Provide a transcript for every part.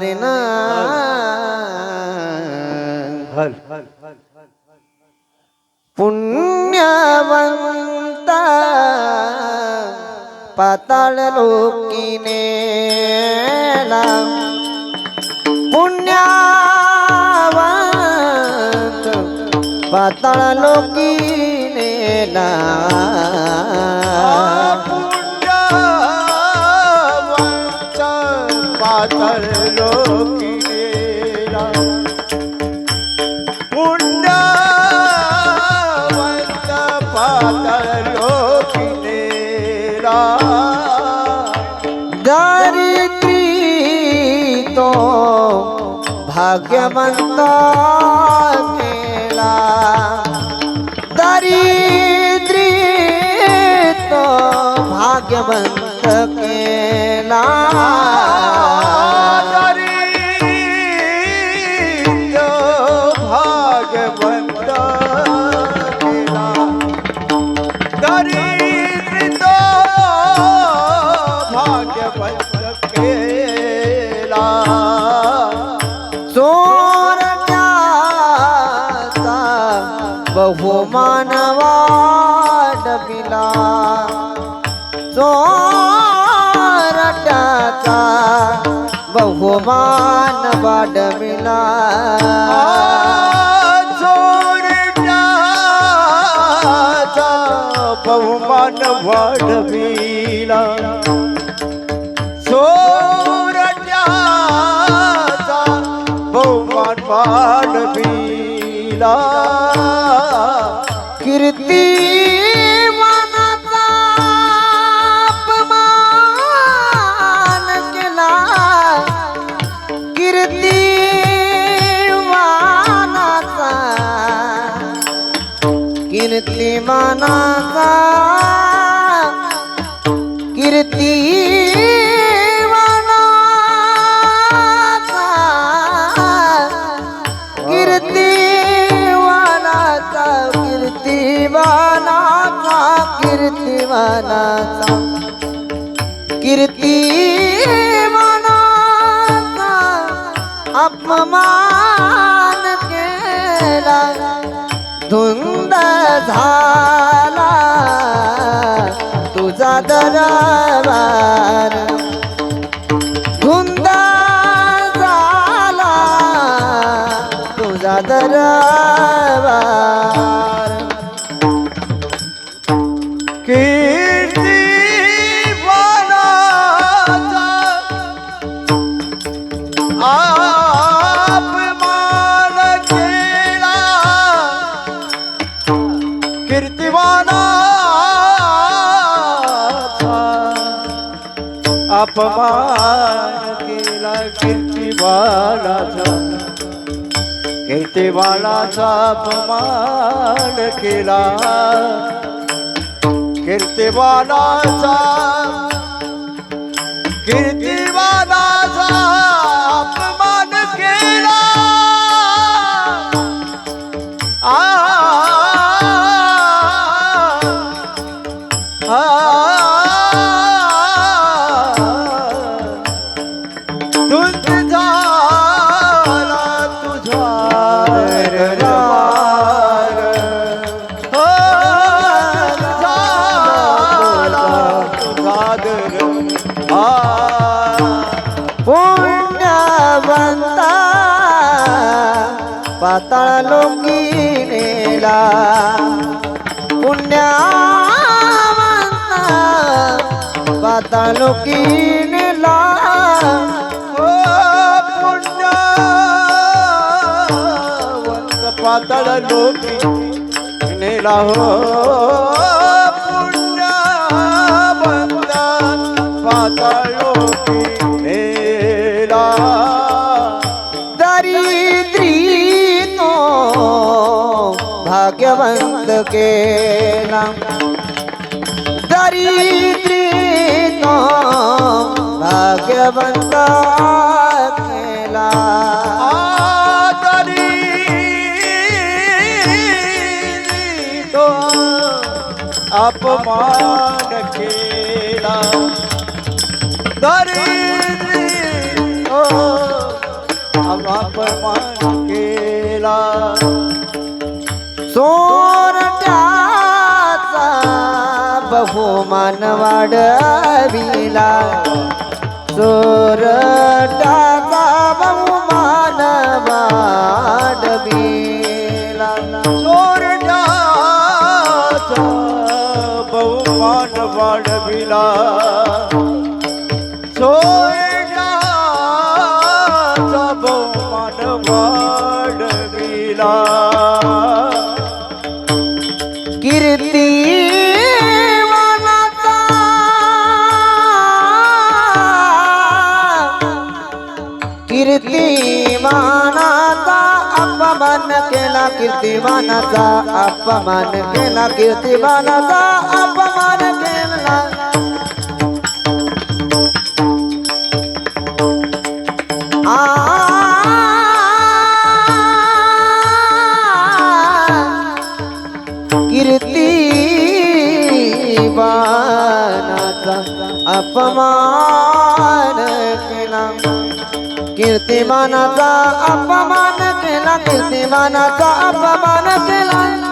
रे ना हल पुण्यवंता पाताळ लोकीने पातळ लोकिनेला पुण्यवंत पातळ दारिद्री तो भाग्यवंत केला. दारिद्री तो भाग्यवंत केला. चोरट्याचा बहुमान वाढविला चोरट्याचा बहुमान वाढविला चोरट्याचा बहुमान वाढविला कीर्ती कीर्ती मानाचा कीर्ती कीर्तिवानाचा कीर्तिवानाचा कीर्तिवानाचा कीर्तिवानाचा अपमान केला. धुंद झाला. तुझा दरबार अपमान केला कीर्तिवानाचा कीर्तिवानाचा अपमान केला कीर्तिवानाचा पाताळ लोकीनेला पुण्या पाताळ लोकीनेला हो, पुण्यवंत पाताळ लोकी नेला हो पुण्यवंत पाताळ लोकी भाग्यवंत केला दारिद्री तो भाग्यवंत केला आदरी तो अपमान केला दरिद्री तो अपमान केला चोरट्याचा बहुमान वाढविला चोरट्याचा बहुमान वाढविला चोरट्याचा बहुमान वाढविला चोरट्याचा कीर्तिमानाचा अपमान केला कीर्तिमानाचा अपमान केला कीर्तिमानाचा अपमान केला कीर्तिमानाचा अपमान केला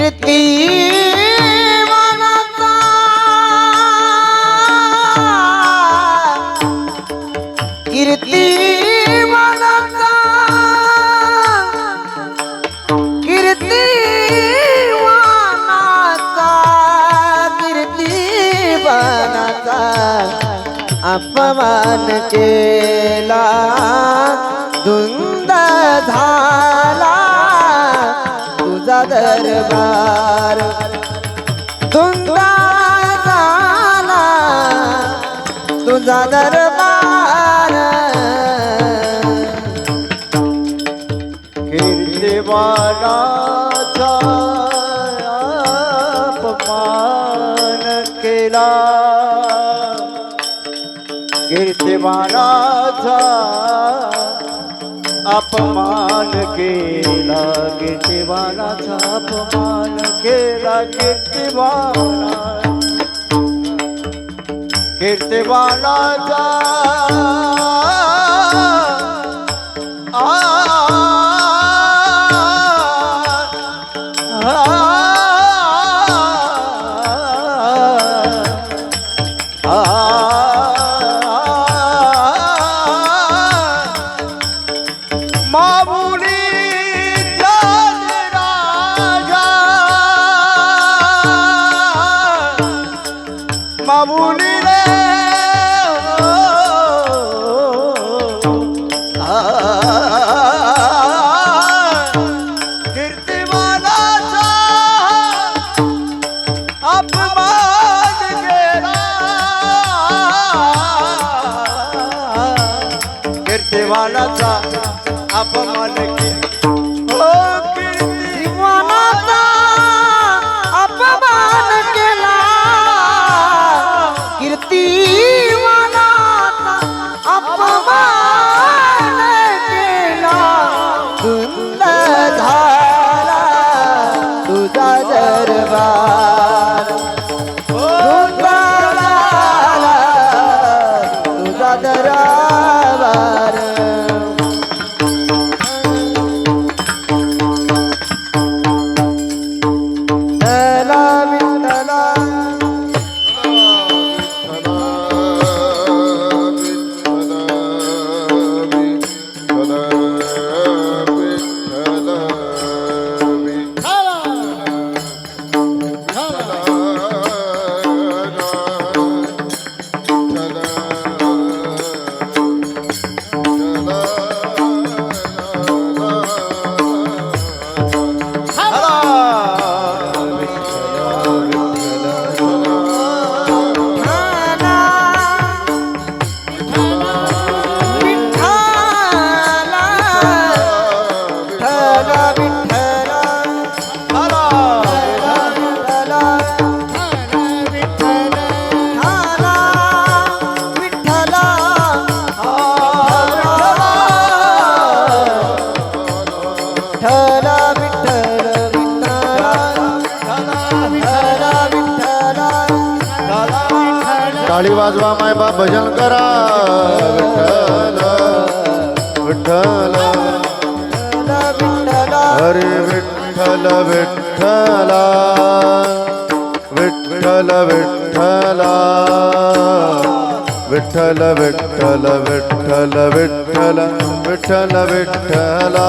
कीर्ती अपमान केला कीर्तिमानाचा कीर्तिमानाचा कीर्तिमानाचा कीर्तिमानाचा अपमान केला धुंद झाला. तुझा दरबार. धुंदा झाला. तुझा दरबार. कीर्तिमानाचा अपमान केला. कीर्तिमानाचा अपमान केला कीर्तिमानाचा अपमान केला कीर्तिमाना कीर्तिमानाचा मामुली रे कीर्तिमानाचा अपमान केला कीर्तिमानाचा वाजवा मायबा भजन करा. विठ्ठल विठ्ठल. हरे विठ्ठल विठ्ठला. विठ्ठल विठ्ठला. विठ्ठल विठ्ठल विठ्ठल विठ्ठल. विठ्ठल विठ्ठला.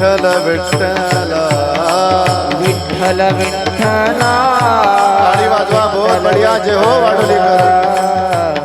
विठ्ठल विठ्ठल विठ्ठला विठ्ठल वाजवा बहुत बढिया जे हो वाढवली कर